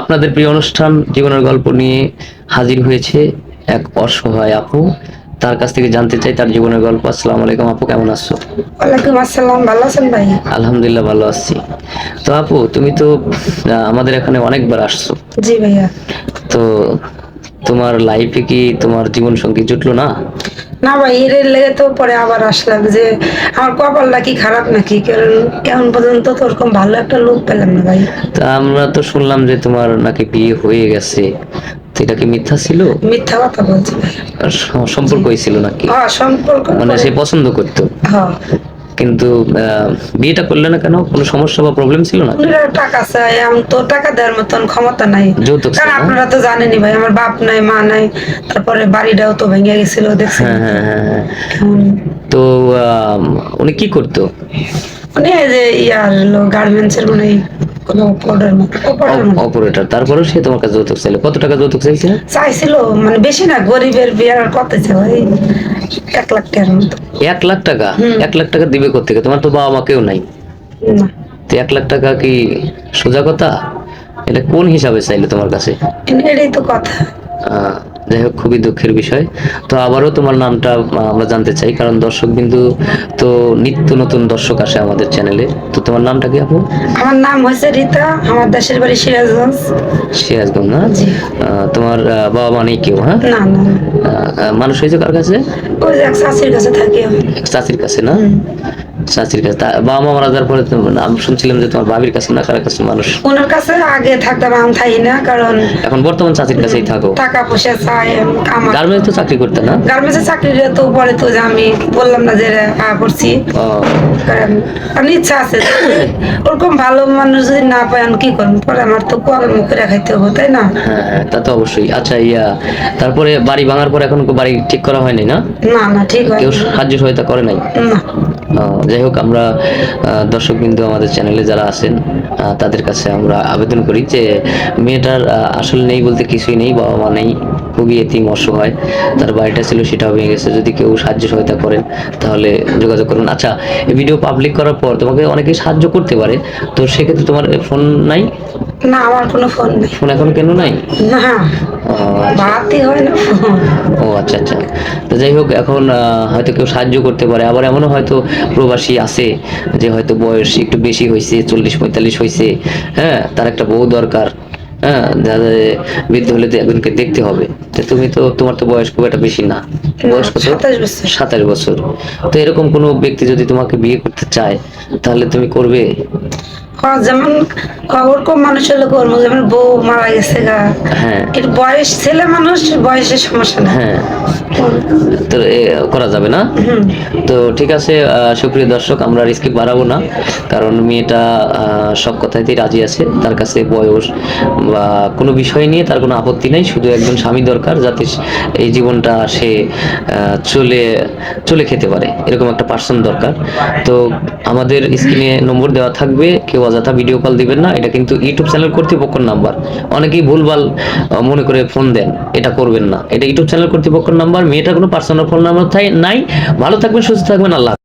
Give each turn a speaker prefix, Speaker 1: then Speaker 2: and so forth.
Speaker 1: আপনাদের প্রিয় অনুষ্ঠান জীবনের গল্প নিয়ে হাজির হয়েছে এক অসহায় আপু। তার কাছ থেকে জানতে চাই তার জীবনের গল্প। আসসালামু আলাইকুম আপু কেমন আছো?
Speaker 2: ওয়ালাইকুম আসসালাম ভালো আছেন ভাই?
Speaker 1: আলহামদুলিল্লাহ ভালো আছি। তো আপু তুমি তো আমাদের এখানে অনেকবার আসছো।
Speaker 2: জি ভাইয়া।
Speaker 1: তো তোমার লাইফে কি তোমার জীবন সঙ্গী জুটলো না?
Speaker 2: না ভাই এর লেগে তো পরে আবার আসলাম যে আমার কপালটা কি খারাপ নাকি? কারণ কেমন পর্যন্ত তো ওরকম ভালো একটা লোক পেলাম না ভাই।
Speaker 1: তা আমরা তো শুনলাম যে তোমার নাকি বিয়ে হয়ে গেছে। তো এটা কি মিথ্যা ছিল?
Speaker 2: মিথ্যা কথা বলছি ভাই।
Speaker 1: আর স- সম্পর্ক হয়েছিল নাকি?
Speaker 2: হ্যাঁ সম্পর্ক
Speaker 1: মানে সে পছন্দ করতো?
Speaker 2: হ্যাঁ।
Speaker 1: কিন্তু বিয়েটা করলে না কেন কোনো সমস্যা বা প্রবলেম ছিল না?
Speaker 2: টাকা চাই আমি তো টাকা দেওয়ার মতন ক্ষমতা নাই।
Speaker 1: যৌতুক
Speaker 2: কারণ আপনারা তো জানেনই ভাই আমার বাপ নাই মা নাই তারপরে বাড়িটাও তো ভেঙে গেছিল দেখছেন?
Speaker 1: হ্যাঁ হ্যাঁ হ্যাঁ তো উনি কি করতো?
Speaker 2: উনি যে ইয়ার গার্মেন্টস এর মানে
Speaker 1: অপারেটর তারপরেও সে তোমার কাছে যৌতুক চাইলো। কত টাকা যৌতুক চাইছে
Speaker 2: চাইছিল মানে বেশি না গরিবের বিয়ার কত চাই এক লাখ টাকার মতো।
Speaker 1: এক লাখ টাকা? এক লাখ টাকা দিবে কোথেকে তোমার তো বাবা মাকেও নাই। তো এক লাখ টাকা কি সোজা কথা? এটা কোন হিসাবে চাইলো তোমার কাছে?
Speaker 2: এটাই তো কথা।
Speaker 1: যাই হোক খুবই দুঃখের বিষয়। তো আবারও তোমার নামটা আমরা জানতে চাই কারণ দর্শক বিন্দু তো নিত্য নতুন দর্শক আসে আমাদের চ্যানেলে তো তোমার নামটা কি আপু?
Speaker 2: আমার নাম হয়েছে রীতা আমার দেশের বাড়ি সিরাজগঞ্জ।
Speaker 1: সিরাজগঞ্জ না? তোমার বাবা মা নেই কেউ হ্যাঁ?
Speaker 2: না না
Speaker 1: মানুষ হয়েছে কার কাছে?
Speaker 2: ওই এক শাশির কাছে থাকি।
Speaker 1: এক চাচির কাছে না। চাচির কাছে। বাবা মা মারা যাওয়ার পরে আমি শুনছিলাম যে তোমার ভাবির কাছে না কার কাছে মানুষ।
Speaker 2: ওনার কাছে আগে থাকতাম আমি থাকি না কারণ
Speaker 1: এখন বর্তমান চাচির কাছেই থাকো।
Speaker 2: টাকা পয়সা চাই আমার
Speaker 1: গার্মেন্টস তো চাকরি করতে না?
Speaker 2: চাকরিটা তো পরে তো যে আমি বললাম না যে কারণ ইচ্ছা আছে ওরকম ভালো মানুষ যদি না পাই আমি কি করব? পরে আমার তো কর্ম করে খাইতে হবে তাই না?
Speaker 1: হ্যাঁ তা তো অবশ্যই। আচ্ছা ইয়া তারপরে বাড়ি ভাঙার পর এখন বাড়ি ঠিক করা হয়নি না?
Speaker 2: না না ঠিক হয়
Speaker 1: কেউ সাহায্য সহায়তা করে নাই?
Speaker 2: না।
Speaker 1: যাই হোক, আমরা দর্শক বিন্দু আমাদের চ্যানেলে যারা আছেন তাদের কাছে আমরা আবেদন করি যে মেয়েটার আসলে নেই বলতে কিছুই নেই বাবা মা নেই। খুবই এতিম অসহায় তার বাড়িটা ছিল সেটাও ভেঙে গেছে। যদি কেউ সাহায্য সহায়তা করেন তাহলে যোগাযোগ করুন। আচ্ছা এই ভিডিও পাবলিক করার পর তোমাকে অনেকে সাহায্য করতে পারে তো সেক্ষেত্রে তোমার ফোন নাই?
Speaker 2: না আমার কোনো ফোন নেই।
Speaker 1: ফোন এখন কেন নাই?
Speaker 2: না
Speaker 1: ও, আচ্ছা। ও আচ্ছা আচ্ছা। তো যাই হোক এখন হয়তো কেউ সাহায্য করতে পারে। আবার এমনও হয়তো প্রবাসী আছে যে হয়তো বয়স একটু বেশি হয়েছে চল্লিশ পঁয়তাল্লিশ হয়েছে হ্যাঁ তার একটা বউ দরকার। হ্যাঁ যাদের বৃদ্ধ হলে একজনকে দেখতে হবে। তুমি তো তোমার তো বয়স খুব একটা বেশি না। বয়স কত?
Speaker 2: সাতাশ বছর।
Speaker 1: তো এরকম কোনো ব্যক্তি যদি তোমাকে বিয়ে করতে চায় তাহলে তুমি করবে?
Speaker 2: হ্যাঁ, যেমন ওরকম মানুষ হলে করব যেমন বউ মারা গেছে গা।
Speaker 1: হ্যাঁ।
Speaker 2: এর বয়স ছেলে মানুষ বয়সের সমস্যা না।
Speaker 1: হ্যাঁ। তো করা যাবে না? তো ঠিক আছে সুপ্রিয় দর্শক আমরা রিস্কে বাড়াবো না। কারণ মেয়েটা সব কথাতেই রাজি আছে। তার কাছে বয়স বা কোনো বিষয় নিয়ে তার কোনো আপত্তি নেই। শুধু একজন স্বামী দরকার যাতে এই জীবনটা সে আহ, চলে চলে খেতে পারে। এরকম একটা পার্সন দরকার। তো আমাদের স্ক্রিনে নম্বর দেওয়া থাকবে, কেউ অযথা ভিডিও কল দিবেন না। এটা কিন্তু ইউটিউব চ্যানেল কর্তৃপক্ষের নাম্বার অনেকেই ভুলভাল মনে করে ফোন দেন, এটা করবেন না। এটা ইউটিউব চ্যানেল কর্তৃপক্ষের নাম্বার মেয়েটা কোনো পার্সোনাল ফোন নাম্বার নাই। ভালো থাকবেন, সুস্থ থাকবেন, আল্লাহ